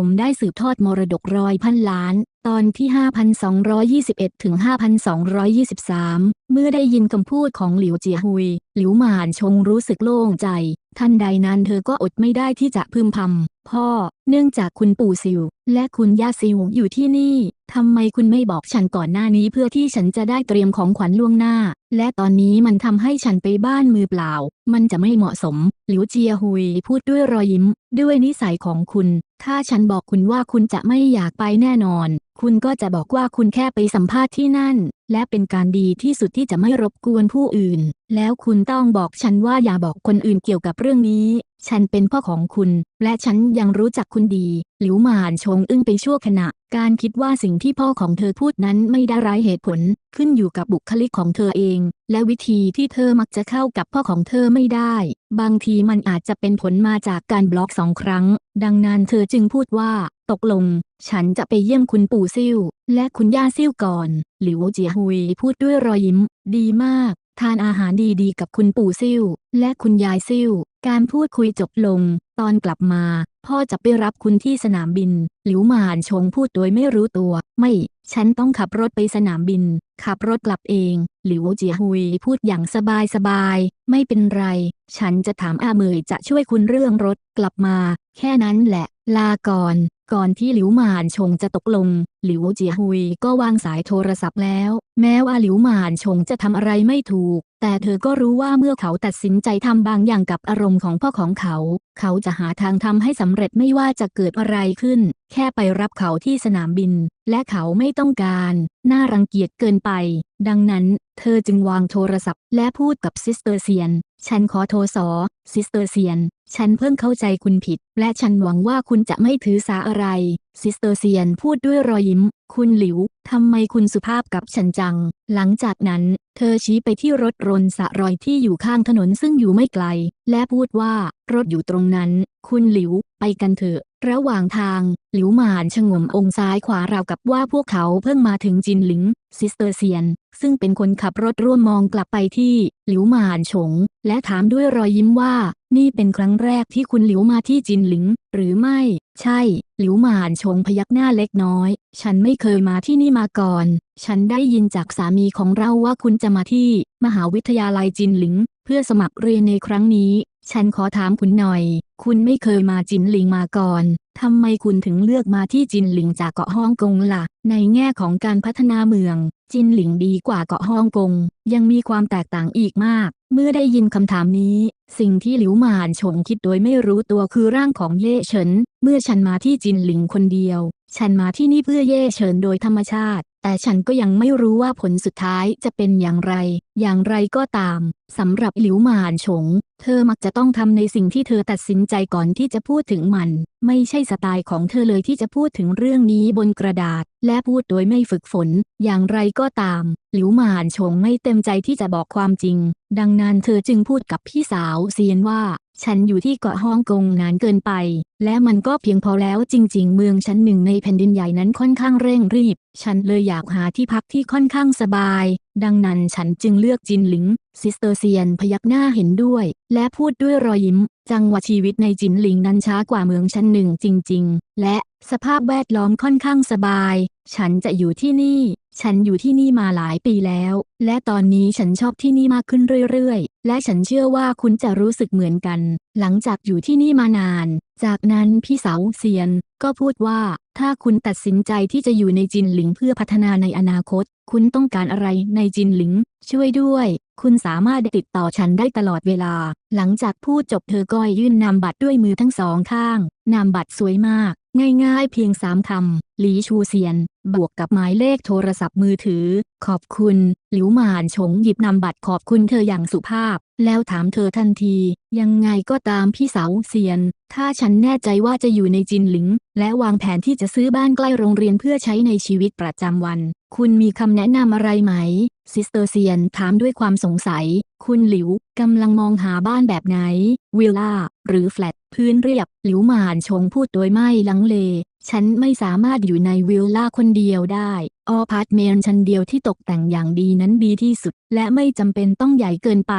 ผมได้สืบทอดมรดกร้อยพันล้าน ตอนที่ 5221 ถึง 5223 เมื่อได้ยินคำพูดของหลิวเจียฮุย หลิวหมานชงรู้สึกโล่งใจทันใดนั้นเธอก็อดไม่ได้ที่จะพึมพำ พ่อ เนื่องจากคุณปู่ซิว และคุณย่าซิวอยู่ที่นี่ทำไมคุณไม่บอกฉันก่อนหน้านี้เพื่อที่ฉันจะได้เตรียมของขวัญล่วงหน้า และตอนนี้มันทำให้ฉันไปบ้านมือเปล่า มันจะไม่เหมาะสม หลิวเจียฮุยพูดด้วยรอยยิ้ม ด้วยนิสัยของคุณ ถ้าฉันบอกคุณว่าคุณจะไม่อยากไปแน่นอน คุณก็จะบอกว่าคุณแค่ไปสัมภาษณ์ที่นั่น และเป็นการดีที่สุดที่จะไม่รบกวนผู้อื่น แล้วคุณต้องบอกฉันว่าอย่าบอกคนอื่นเกี่ยวกับเรื่องนี้ ฉันเป็นพ่อของคุณ และฉันยังรู้จักคุณดี หลิวหมานชงอึ้งไปชั่วขณะ การคิดว่าสิ่งที่พ่อของเธอพูดนั้นไม่ได้ไร้เหตุผล ขึ้นอยู่กับบุคลิกของเธอเอง และวิธีที่เธอมักจะเข้ากับพ่อของเธอไม่ได้ บางทีมันอาจจะเป็นผลมาจากการบล็อกสองครั้ง ดังนั้นเธอจึงพูดว่า ตกลง ฉันจะไปเยี่ยมคุณปู่ซิ่วและคุณย่าซิ่วก่อน หลิวเจียฮุยพูดด้วยรอยยิ้ม ดีมากทานอาหารดีๆ กับคุณปู่ซิ่วและคุณยายซิ่ว การพูดคุยจบลง ตอนกลับมา พ่อจะไปรับคุณที่สนามบิน หลิวหมานชงพูดโดยไม่รู้ตัว ไม่ ฉันต้องขับรถไปสนามบิน ขับรถกลับเอง หลิวเจียฮุยพูดอย่างสบายสบายๆไม่เป็นไร ฉันจะถามอาเหมยจะช่วยคุณเรื่องรถกลับมา แค่นั้นแหละ ลาก่อน ก่อนที่หลิวหมานชงจะตกลง หลิวเจียฮุยก็วางสายโทรศัพท์แล้ว แม้ว่าหลิวหมานชงจะทำอะไรไม่ถูก แต่เธอก็รู้ว่าเมื่อเขาตัดสินใจทำบางอย่างกับอารมณ์ของพ่อของเขา เขาจะหาทางทำให้สำเร็จไม่ว่าจะเกิดอะไรขึ้น แค่ไปรับเขาที่สนามบิน และเขาไม่ต้องการ น่ารังเกียจเกินไป ดังนั้น เธอจึงวางโทรศัพท์ และพูดกับซิสเตอร์เซียน ฉันขอโทรสอซิสเตอร์เซียน ฉันเพิ่งเข้าใจคุณผิด และฉันหวังว่าคุณจะไม่ถือสาอะไร ซิสเตอร์เซียนพูดด้วยรอยยิ้ม คุณหลิว ทำไมคุณสุภาพกับฉันจัง หลังจากนั้น เธอชี้ไปที่รถรนสะรอยที่อยู่ข้างถนนซึ่งอยู่ไม่ไกล และพูดว่ารถอยู่ตรงนั้น คุณหลิว ไปกันเถอะ ระหว่างทาง หลิวหมานชงมองซ้ายขวาราวกับว่าพวกเขาเพิ่งมาถึงจินหลิง ซิสเตอร์เซียน ซึ่งเป็นคนขับรถร่วมมองกลับไปที่ หลิวหมานฉงและถามด้วยรอยยิ้มว่า นี่เป็นครั้งแรกที่คุณหลิวมาที่จินหลิง หรือไม่ ใช่ หลิวหมานชงพยักหน้าเล็กน้อย ฉันไม่เคยมาที่นี่มาก่อน ฉันได้ยินจากสามีของเราว่าคุณจะมาที่ มหาวิทยาลัยจินหลิง เพื่อสมัครเรียนในครั้งนี้ ฉันขอถามคุณหน่อย คุณไม่เคยมาจินหลิงมาก่อนทำไมคุณถึงเลือกมาที่จินหลิงจากเกาะฮ่องกงล่ะ ในแง่ของการพัฒนาเมือง จินหลิงดีกว่าเกาะฮ่องกง ยังมีความแตกต่างอีกมาก เมื่อได้ยินคำถามนี้ สิ่งที่หลิวหมานชงคิดโดยไม่รู้ตัวคือร่างของเย่เฉิน เมื่อฉันมาที่จินหลิงคนเดียว ฉันมาที่นี่เพื่อเย่เฉินโดยธรรมชาติ แต่ฉันก็ยังไม่รู้ว่าผลสุดท้ายจะเป็นอย่างไร อย่างไรก็ตามสำหรับหลิวหมานชง เธอมักจะต้องทำในสิ่งที่เธอตัดสินใจก่อนที่จะพูดถึงมัน ไม่ใช่สไตล์ของเธอเลยที่จะพูดถึงเรื่องนี้บนกระดาษ และพูดโดยไม่ฝึกฝน อย่างไรก็ตาม หลิวหมานชงไม่เต็มใจที่จะบอกความจริง ดังนั้นเธอจึงพูดกับพี่สาวเซียนว่า ฉันอยู่ที่เกาะฮ่องกงนานเกินไป และมันก็เพียงพอแล้วจริง ๆ เมืองชั้นหนึ่งในแผ่นดินใหญ่นั้นค่อนข้างเร่งรีบ ฉันเลยอยากหาที่พักที่ค่อนข้างสบาย ดังนั้นฉันจึงเลือกจินหลิง ซิสเตอร์เซียนพยักหน้าเห็นด้วย และพูดด้วยรอยยิ้ม จังหวะชีวิตในจินหลิงนั้นช้ากว่าเมืองชั้นหนึ่งจริง ๆ และสภาพแวดล้อมค่อนข้างสบาย ฉันจะอยู่ที่นี่ ฉันอยู่ที่นี่มาหลายปีแล้ว และตอนนี้ฉันชอบที่นี่มากขึ้นเรื่อยๆ และฉันเชื่อว่าคุณจะรู้สึกเหมือนกัน หลังจากอยู่ที่นี่มานาน จากนั้นพี่สาวเซียน ก็พูดว่า ถ้าคุณตัดสินใจที่จะอยู่ในจินหลิงเพื่อพัฒนาในอนาคต คุณต้องการอะไรในจินหลิง ช่วยด้วย คุณสามารถติดต่อฉันได้ตลอดเวลา หลังจากพูดจบเธอก็ยื่นนามบัตรด้วยมือทั้งสองข้าง นามบัตรสวยมาก ง่ายๆเพียงสามคำ หลีชูเซียน บวกกับหมายเลขโทรศัพท์มือถือ ขอบคุณ หลิวหมานชงหยิบนามบัตรขอบคุณเธออย่างสุภาพ แล้วถามเธอทันที ยังไงก็ตามพี่สาวเซียน ถ้าฉันแน่ใจว่าจะอยู่ในจินหลิง และวางแผนที่จะซื้อบ้านใกล้โรงเรียนเพื่อใช้ในชีวิตประจำวัน คุณมีคำแนะนำอะไรไหม ซิสเตอร์เซียนถามด้วยความสงสัย คุณหลิวกำลังมองหาบ้านแบบไหน วิลล่า หรือแฟลต พื้นเรียบ หลิวหมานชงพูดโดยไม่ลังเล ฉันไม่สามารถอยู่ในวิลล่าคนเดียวได้ อพาร์ตเมนต์ชั้นเดียวที่ตกแต่งอย่างดีนั้นดีที่สุด และไม่จำเป็นต้องใหญ่เกินไป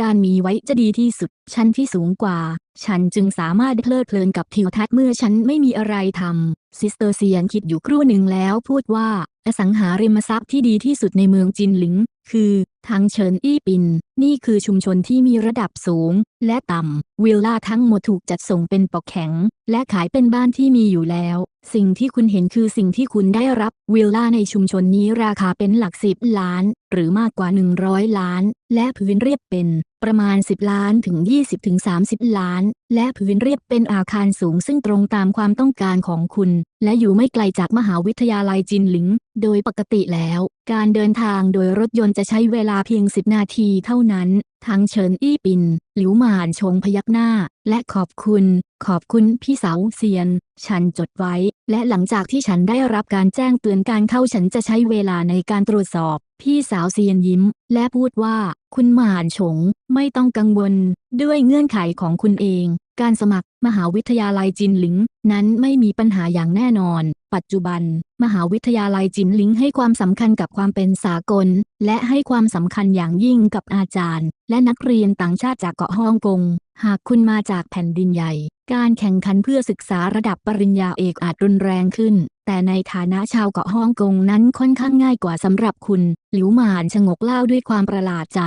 การมีไว้จะดีที่สุด ชั้นที่สูงกว่า ฉันจึงสามารถเพลิดเพลินกับทิวทัศน์เมื่อฉันไม่มีอะไรทำซิสเตอร์เซียนคิดอยู่ครู่หนึ่งแล้วพูดว่า อสังหาริมทรัพย์ที่ดีที่สุดในเมืองจินหลิง คือทางเฉินอี้ปิน นี่คือชุมชนที่มีระดับสูง และต่ำวิลล่าทั้งหมดถูกจัดส่งเป็นปอกแข็ง และขายเป็นบ้านที่มีอยู่แล้ว สิ่งที่คุณเห็นคือสิ่งที่คุณได้รับวิลล่าในชุมชนนี้ราคาเป็นหลักสิบล้าน หรือมากกว่า 100 ล้าน และพื้นเรียบเป็นประมาณ 10 ล้านถึง 20ถึง30 ล้าน และพื้นเรียบเป็นอาคารสูงซึ่งตรงตามความต้องการของคุณ และอยู่ไม่ไกลจากมหาวิทยาลัยจินหลิง โดยปกติแล้ว การเดินทางโดยรถยนต์จะใช้เวลาเพียง 10 นาทีเท่านั้น ทางเฉินอี้ปิน หลิวหมานชงพยักหน้า และขอบคุณ ขอบคุณพี่สาวเซียน ฉันจดไว้ และหลังจากที่ฉันได้รับการแจ้งเตือนการเข้าฉันจะใช้เวลาในการตรวจสอบ พี่สาวเซียนยิ้ม และพูดว่า คุณหมานชง ไม่ต้องกังวล ด้วยเงื่อนไขของคุณเอง การสมัครมหาวิทยาลัยจินหลิง นั้นไม่มีปัญหาอย่างแน่นอน ปัจจุบัน มหาวิทยาลัยจินหลิงให้ความสำคัญกับความเป็นสากล และให้ความสำคัญอย่างยิ่งกับอาจารย์ และนักเรียนต่างชาติจากเกาะฮ่องกง หากคุณมาจากแผ่นดินใหญ่ การแข่งขันเพื่อศึกษาระดับปริญญาเอกอาจรุนแรงขึ้น แต่ในฐานะชาวเกาะฮ่องกงนั้นค่อนข้างง่ายกว่าสำหรับคุณ หลิวหมานชงกเล่าด้วยความประหลาดใจ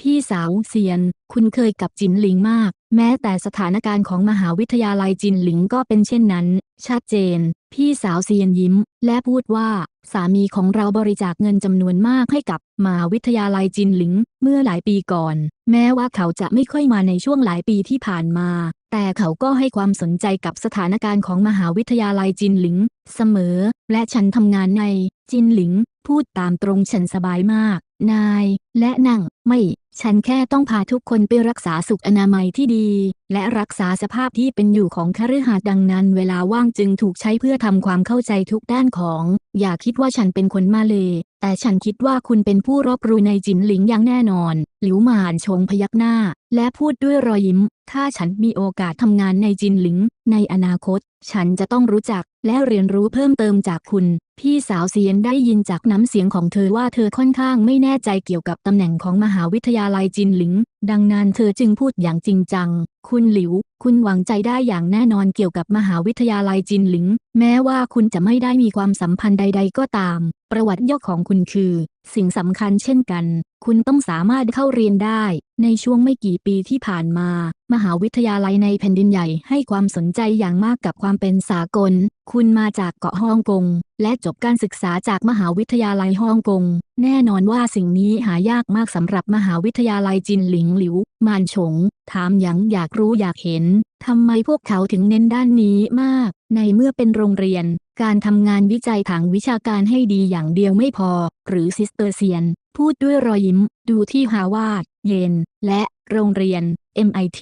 พี่สาวเซียน คุณเคยกับจินหลิงมากแม้แต่สถานการณ์ของมหาวิทยาลัยจินหลิงก็เป็นเช่นนั้น ชัดเจน พี่สาวเซียนยิ้ม และพูดว่า สามีของเราบริจาคเงินจำนวนมากให้กับมหาวิทยาลัยจินหลิง เมื่อหลายปีก่อน แม้ว่าเขาจะไม่ค่อยมาในช่วงหลายปีที่ผ่านมา แต่เขาก็ให้ความสนใจกับสถานการณ์ของมหาวิทยาลัยจินหลิง เสมอ และฉันทำงานในจินหลิง พูดตามตรงฉันสบายมาก นาย และนั่งไม่ ฉันแค่ต้องพาทุกคนไปรักษาสุขอนามัยที่ดี และรักษาสภาพที่เป็นอยู่ของคฤหาสน์ดังนั้น เวลาว่างจึงถูกใช้เพื่อทำความเข้าใจทุกด้านของ อย่าคิดว่าฉันเป็นคนมาเลย แต่ฉันคิดว่าคุณเป็นผู้รอบรู้ในจินหลิงอย่างแน่นอน หลิวหมานชงพยักหน้า และพูดด้วยรอยยิ้ม ถ้าฉันมีโอกาสทำงานในจินหลิง ในอนาคต ฉันจะต้องรู้จักและเรียนรู้เพิ่มเติมจากคุณ พี่สาวเซียนได้ยินจากน้ำเสียงของเธอว่าเธอค่อนข้างไม่แน่ใจเกี่ยวกับตำแหน่งของมหาวิทยาลัยจินหลิง ดังนั้นเธอจึงพูดอย่างจริงจัง คุณหลิว คุณหวังใจได้อย่างแน่นอนเกี่ยวกับมหาวิทยาลัยจินหลิง แม้ว่าคุณจะไม่ได้มีความสัมพันธ์ใด ๆ ก็ตาม ประวัติย่อของคุณคือ สิ่งสำคัญเช่นกัน คุณต้องสามารถเข้าเรียนได้ ในช่วงไม่กี่ปีที่ผ่านมา มหาวิทยาลัยในแผ่นดินใหญ่ให้ความสนใจใจอย่างมากกับความเป็นสากล คุณมาจากเกาะฮ่องกง และจบการศึกษาจากมหาวิทยาลัยฮ่องกง แน่นอนว่าสิ่งนี้หายากมากสำหรับมหาวิทยาลัยจินหลิงหลิว มานฉง ถามยังอยากรู้อยากเห็น ทำไมพวกเขาถึงเน้นด้านนี้มาก ในเมื่อเป็นโรงเรียน การทำงานวิจัยทางวิชาการให้ดีอย่างเดียวไม่พอ หรือซิสเตอร์เซียน พูดด้วยรอยยิ้ม ดูที่ฮาวาด เยน และโรงเรียน MIT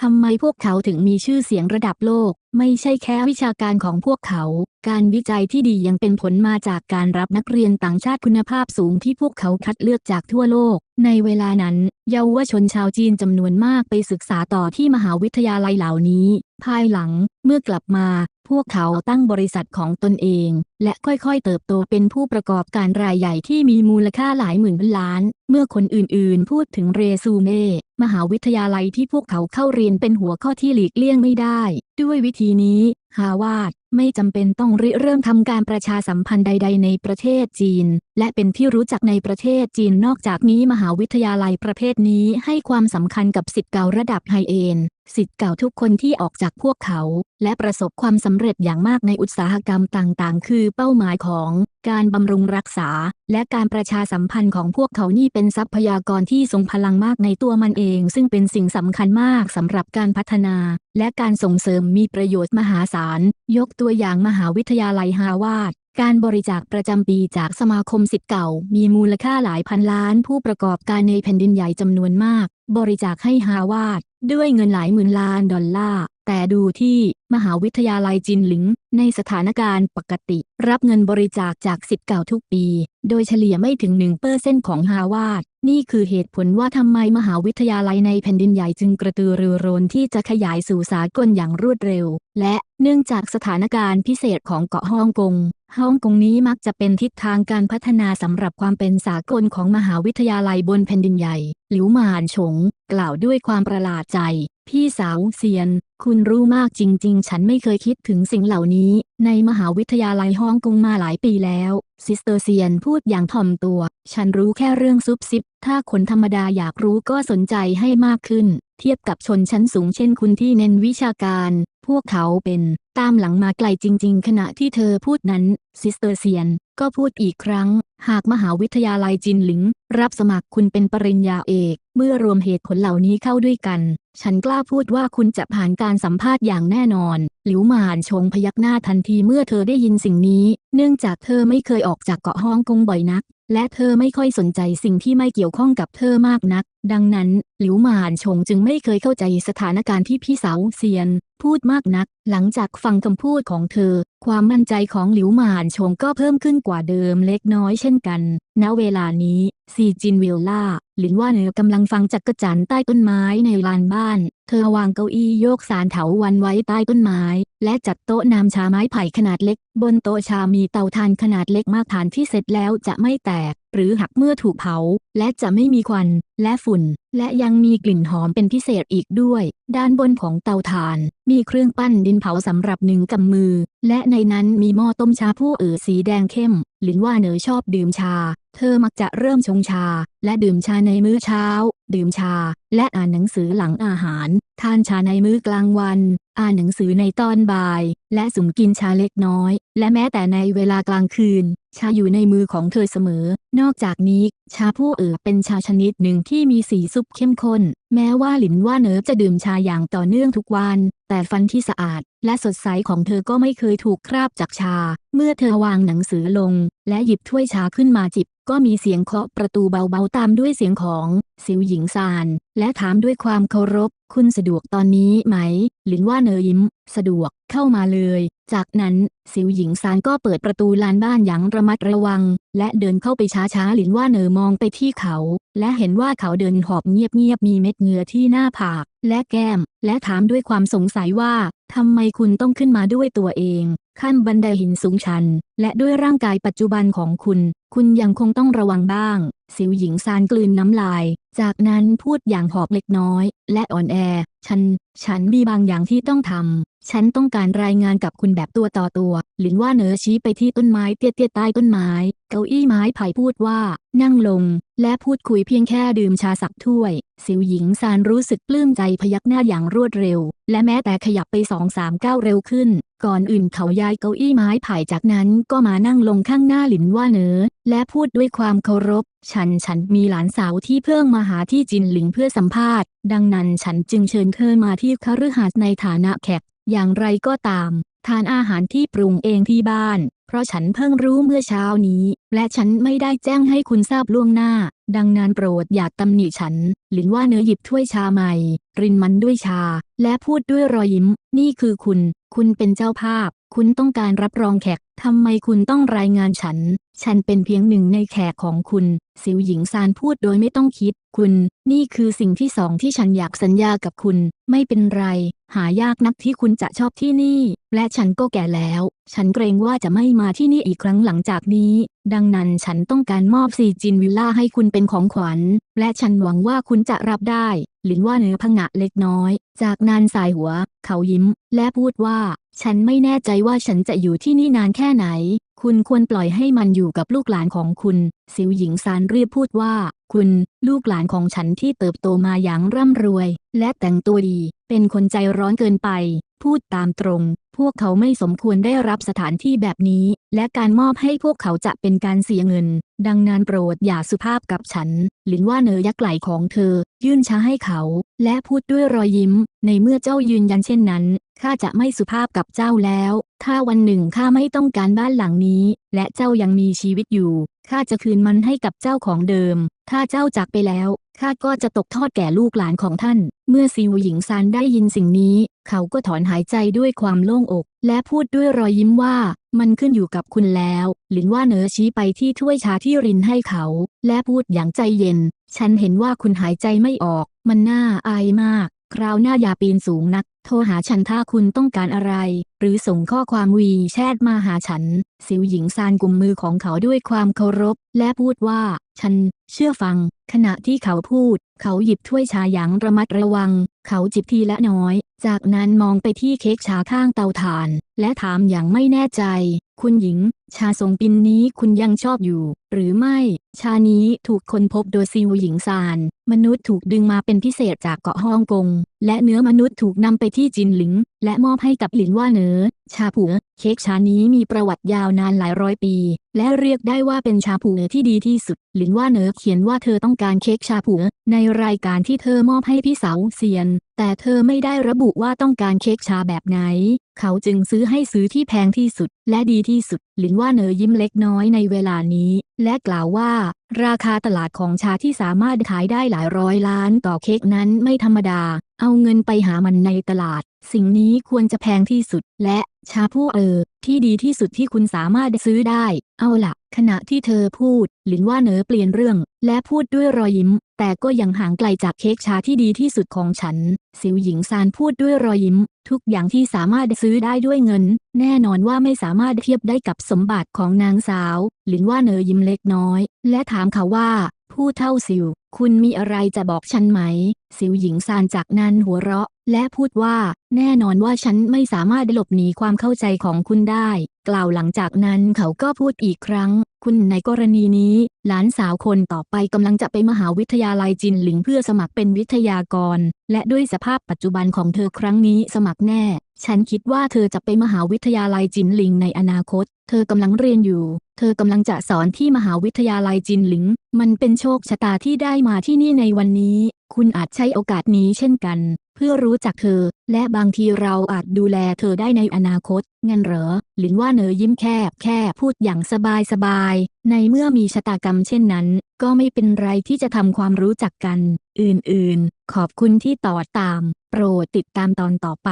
ทำไมพวกเขาถึงมีชื่อเสียงระดับโลก ไม่ใช่แค่วิชาการของพวกเขา การวิจัยที่ดียังเป็นผลมาจากการรับนักเรียนต่างชาติคุณภาพสูงที่พวกเขาคัดเลือกจากทั่วโลก ในเวลานั้น เยาวชนชาวจีนจำนวนมากไปศึกษาต่อที่มหาวิทยาลัยเหล่านี้ ภายหลังเมื่อกลับมา พวกเขาตั้งบริษัทของตนเอง และค่อยๆเติบโตเป็นผู้ประกอบการรายใหญ่ที่มีมูลค่าหลายหมื่นล้าน เมื่อคนอื่นๆ พูดถึงเรซูเม่มหาวิทยาลัยที่พวกเขาเข้าเรียนเป็นหัวข้อที่หลีกเลี่ยงไม่ได้ ด้วยวิธีนี้ ฮาวาดไม่จำเป็นต้องริเริ่มทำการประชาสัมพันธ์ใด ๆ ในประเทศจีน และเป็นที่รู้จักในประเทศจีนนอกจากนี้มหาวิทยาลัยประเภทนี้ให้ความสำคัญกับสิทธิ์เก่าระดับไฮเอ็นสิทธิ์เก่าทุกคนที่ออกจากพวกเขา และประสบความสำเร็จอย่างมากในอุตสาหกรรมต่างๆ คือเป้าหมายของ การบำรุงรักษา และการประชาสัมพันธ์ของพวกเขานี่เป็นทรัพยากรที่ทรงพลังมากในตัวมันเอง ซึ่งเป็นสิ่งสำคัญมากสำหรับการพัฒนา และการส่งเสริมมีประโยชน์มหาศาลยกตัวอย่างมหาวิทยาลัยฮาวาด การบริจาคประจำปีจากสมาคมสิทธิ์เก่า มีมูลค่าหลายพันล้านผู้ประกอบการในแผ่นดินใหญ่จำนวนมาก บริจาคให้ฮาวาด ด้วยเงินหลายหมื่นล้านดอลลาร์ แต่ดูที่มหาวิทยาลัยจินหลิง ในสถานการณ์ปกติ รับเงินบริจาคจากสิทธิ์เก่าทุกปี โดยเฉลี่ยไม่ถึง1%เปอร์เซ็นของฮาวาด นี่คือเหตุผลว่าทำไมมหาวิทยาลัยในแผ่นดินใหญ่จึงกระตือรือร้นที่จะขยายสู่สากลอย่างรวดเร็ว และเนื่องจากสถานการณ์พิเศษของเกาะฮ่องกงฮ่องกงนี้มักจะเป็นทิศทางการพัฒนาสำหรับความเป็นสากลของมหาวิทยาลัยบนแผ่นดินใหญ่ หลิวหมานฉงกล่าวด้วยความประหลาดใจ พี่สาวเซียน คุณรู้มากจริง ๆ ฉันไม่เคยคิดถึงสิ่งเหล่านี้ ในมหาวิทยาลัยฮ่องกงมาหลายปีแล้ว ซิสเตอร์เซียนพูดอย่างถ่อมตัว ฉันรู้แค่เรื่องซุบซิบ ถ้าคนธรรมดาอยากรู้ก็สนใจให้มากขึ้น เทียบกับชนชั้นสูงเช่นคุณที่เน้นวิชาการ พวกเขาเป็น ตามหลังมาไกลจริง ๆ ขณะที่เธอพูดนั้น ซิสเตอร์เซียน ก็พูดอีกครั้ง หากมหาวิทยาลัยจินหลิง รับสมัครคุณเป็นปริญญาเอก เมื่อรวมเหตุผลเหล่านี้เข้าด้วยกัน ฉันกล้าพูดว่าคุณจะผ่านการสัมภาษณ์อย่างแน่นอน หลิวหมานชงพยักหน้าทันทีเมื่อเธอได้ยินสิ่งนี้ เนื่องจากเธอไม่เคยออกจากเกาะฮ่องกงบ่อยนัก และเธอไม่ค่อยสนใจสิ่งที่ไม่เกี่ยวข้องกับเธอมากนัก ดังนั้น หลิวหมานชงจึงไม่เคยเข้าใจสถานการณ์ที่พี่สาวเซียน พูดมากนัก หลังจากฟังคำพูดของเธอ ความมั่นใจของหลิวหมานชงก็เพิ่มขึ้นกว่าเดิมเล็กน้อยเช่นกัน ณ เวลานี้ ซีจินวิลล่า หลินว่าเหนือกำลังฟังจักรจันใต้ต้นไม้ในลานบ้าน เธอวางเก้าอี้โยกสารเถาวันไว้ใต้ต้นไม้ และจัดโต๊ะน้ำชาไม้ไผ่ขนาดเล็ก บนโต๊ะชามีเตาถ่านขนาดเล็กมากฐานที่เสร็จแล้วจะไม่แตก หรือหักเมื่อถูกเผา และจะไม่มีควัน และฝุ่น และยังมีกลิ่นหอมเป็นพิเศษอีกด้วย ด้านบนของเตาถ่าน มีเครื่องปั้นดินเผาสำหรับหนึ่งกำมือ และในนั้นมีหม้อต้มชาผู้เอ๋อสีแดงเข้ม หลินว่าเหนอชอบดื่มชา เธอมักจะเริ่มชงชา และดื่มชาในมื้อเช้า ดื่มชา และอ่านหนังสือหลังอาหาร ทานชาในมื้อกลางวัน อ่านหนังสือในตอนบ่าย และสุ่มกินชาเล็กน้อย และแม้แต่ในเวลากลางคืน ชาอยู่ในมือของเธอเสมอ นอกจากนี้ ชาผู้เอ๋อเป็นชาชนิดหนึ่งที่มีสีซุปเข้มข้น แม้ว่าหลินว่าเหนอจะดื่มชาอย่างต่อเนื่องทุกวัน แต่ฟันที่สะอาด และสดใสของเธอก็ไม่เคยถูกคราบจากชา เมื่อเธอวางหนังสือลง และหยิบถ้วยชาขึ้นมาจิบ ก็มีเสียงเคาะประตูเบาๆตามด้วยเสียงของสิวหญิงซาน และถามด้วยความเคารพ คุณสะดวกตอนนี้ไหม หลินว่าเนอยิ้ม สะดวกเข้ามาเลย จากนั้นสิวหญิงซานก็เปิดประตูลานบ้านอย่างระมัดระวัง และเดินเข้าไปช้าๆหลินว่าเนอมองไปที่เขา และเห็นว่าเขาเดินหอบเงียบๆมีเม็ดเหงื่อที่หน้าผากและแก้ม และถามด้วยความสงสัยว่าทำไมคุณต้องขึ้นมาด้วยตัวเอง ขั้นบันไดหินสูงชัน และด้วยร่างกายปัจจุบันของคุณ คุณยังคงต้องระวังบ้าง สิวหญิงซานกลืนน้ำลาย จากนั้นพูดอย่างหอบเล็กน้อย และอ่อนแอ ฉัน ฉันมีบางอย่างที่ต้องทำ ฉันต้องการรายงานกับคุณแบบตัวต่อตัว หลินว่าเหนอชี้ไปที่ต้นไม้เตี้ยๆใต้ต้นไม้ เก้าอี้ไม้ไผ่พูดว่า นั่งลง และพูดคุยเพียงแค่ดื่มชาสักถ้วย สิวหญิงซานรู้สึกปลื้มใจพยักหน้าอย่างรวดเร็ว และแม้แต่ขยับไปสองสามก้าวเร็วขึ้น ก่อนอื่นเขาย้ายเก้าอี้ไม้ไผ่จากนั้นก็มานั่งลงข้างหน้าหลินว่าเนอ และพูดด้วยความเคารพ ฉันฉันมีหลานสาวที่เพิ่งมาหาที่จินหลิงเพื่อสัมภาษณ์ ดังนั้นฉันจึงเชิญเธอมาที่คฤหาสน์ในฐานะแขก อย่างไรก็ตาม ทานอาหารที่ปรุงเองที่บ้าน เพราะฉันเพิ่งรู้เมื่อเช้านี้ และฉันไม่ได้แจ้งให้คุณทราบล่วงหน้า ดังนั้นโปรดอย่าตำหนิฉัน หลินว่าเนื้อหยิบถ้วยชาใหม่ รินมันด้วยชา และพูดด้วยรอยยิ้ม นี่คือคุณ คุณเป็นเจ้าภาพ คุณต้องการรับรองแขกทำไมคุณต้องรายงานฉัน ฉันเป็นเพียงหนึ่งในแขกของคุณ สิวหญิงซานพูดโดยไม่ต้องคิด คุณ นี่คือสิ่งที่สองที่ฉันอยากสัญญากับคุณ ไม่เป็นไร หายากนักที่คุณจะชอบที่นี่ และฉันก็แก่แล้ว ฉันเกรงว่าจะไม่มาที่นี่อีกครั้งหลังจากนี้ ดังนั้นฉันต้องการมอบซีจินวิลล่าให้คุณเป็นของขวัญ และฉันหวังว่าคุณจะรับได้ หลินว่าเนื้อพงะเล็กน้อย จากนั้นสายหัว เขายิ้ม และพูดว่า ฉันไม่แน่ใจว่าฉันจะอยู่ที่นี่นานแค่ไหน คุณควรปล่อยให้มันอยู่กับลูกหลานของคุณ สิวหญิงซานเรียบพูดว่า คุณ ลูกหลานของฉันที่เติบโตมาอย่างร่ำรวย และแต่งตัวดี เป็นคนใจร้อนเกินไป พูดตามตรง พวกเขาไม่สมควรได้รับสถานที่แบบนี้ และการมอบให้พวกเขาจะเป็นการเสียเงิน ดังนั้นโปรดอย่าสุภาพกับฉัน หลินว่าเนอยักไหลของเธอ ยื่นช้าให้เขา และพูดด้วยรอยยิ้ม ในเมื่อเจ้ายืนยันเช่นนั้นข้าจะไม่สุภาพกับเจ้าแล้ว ถ้าวันหนึ่งข้าไม่ต้องการบ้านหลังนี้ และเจ้ายังมีชีวิตอยู่ ข้าจะคืนมันให้กับเจ้าของเดิม ถ้าเจ้าจากไปแล้ว ข้าก็จะตกทอดแก่ลูกหลานของท่าน เมื่อซิวหญิงซานได้ยินสิ่งนี้ เขาก็ถอนหายใจด้วยความโล่งอก และพูดด้วยรอยยิ้มว่า มันขึ้นอยู่กับคุณแล้ว หลินว่าเนอชี้ไปที่ถ้วยชาที่รินให้เขา และพูดอย่างใจเย็น ฉันเห็นว่าคุณหายใจไม่ออก มันน่าอายมาก คราวหน้าอย่าปีนสูงนัก โทรหาฉันถ้าคุณต้องการอะไร หรือส่งข้อความวีแชทมาหาฉัน สิวหญิงซานกุมมือของเขาด้วยความเคารพ และพูดว่า ฉัน เชื่อฟัง ขณะที่เขาพูด เขาหยิบถ้วยชาอย่างระมัดระวัง เขาจิบทีละน้อย จากนั้นมองไปที่เค้กชาข้างเตาถ่าน และถามอย่างไม่แน่ใจ คุณหญิงชาทรงปินนี้คุณยังชอบอยู่ หรือไม่ ชานี้ถูกค้นพบโดยซิวหญิงซาน มนุษย์ถูกดึงมาเป็นพิเศษจากเกาะฮ่องกง และเนื้อมนุษย์ถูกนำไปที่จินหลิง และมอบให้กับหลินว่าเนอชาผูเค้กชานี้มีประวัติยาวนานหลายร้อยปี และเรียกได้ว่าเป็นชาผูที่ดีที่สุด หลินว่าเนอเขียนว่าเธอต้องการเค้กชาผูในรายการที่เธอมอบให้พี่สาวเซียน แต่เธอไม่ได้ระบุว่าต้องการเค้กชาแบบไหน เขาจึงซื้อให้ซื้อที่แพงที่สุด และดีที่สุด หลินว่าเหนอยิ้มเล็กน้อยในเวลานี้ และกล่าวว่า ราคาตลาดของชาที่สามารถขายได้หลายร้อยล้านต่อเค้กนั้นไม่ธรรมดา เอาเงินไปหามันในตลาด สิ่งนี้ควรจะแพงที่สุด และชาผู้เออ ที่ดีที่สุดที่คุณสามารถซื้อได้ เอาละขณะที่เธอพูด หลินว่าเนอเปลี่ยนเรื่อง และพูดด้วยรอยยิ้ม แต่ก็ยังห่างไกลจากเค้กชาที่ดีที่สุดของฉัน สิวหญิงซานพูดด้วยรอยยิ้ม ทุกอย่างที่สามารถซื้อได้ด้วยเงิน แน่นอนว่าไม่สามารถเทียบได้กับสมบัติของนางสาว หลินว่าเนอยิ้มเล็กน้อย และถามเขาว่า ผู้เท่าสิว คุณมีอะไรจะบอกฉันไหมสิวหญิงซานจากนั้นหัวเราะ และพูดว่า แน่นอนว่าฉันไม่สามารถหลบหนีความเข้าใจของคุณได้ กล่าวหลังจากนั้นเขาก็พูดอีกครั้ง คุณในกรณีนี้ หลานสาวคนต่อไปกำลังจะไปมหาวิทยาลัยจินหลิงเพื่อสมัครเป็นวิทยากร และด้วยสภาพปัจจุบันของเธอครั้งนี้สมัครแน่ ฉันคิดว่าเธอจะไปมหาวิทยาลัยจินหลิงในอนาคต เธอกำลังเรียนอยู่ เธอกำลังจะสอนที่มหาวิทยาลัยจินหลิง มันเป็นโชคชะตาที่ได้มาที่นี่ในวันนี้ คุณอาจใช้โอกาสนี้เช่นกัน เพื่อรู้จักเธอ และบางทีเราอาจดูแลเธอได้ในอนาคต งั้นเหรอ หลินว่าเนยยิ้มแคบแค่พูดอย่างสบายสบายๆในเมื่อมีชะตากรรมเช่นนั้น ก็ไม่เป็นไรที่จะทำความรู้จักกัน อื่นๆ ขอบคุณที่ต่อตาม โปรดติดตามตอนต่อไป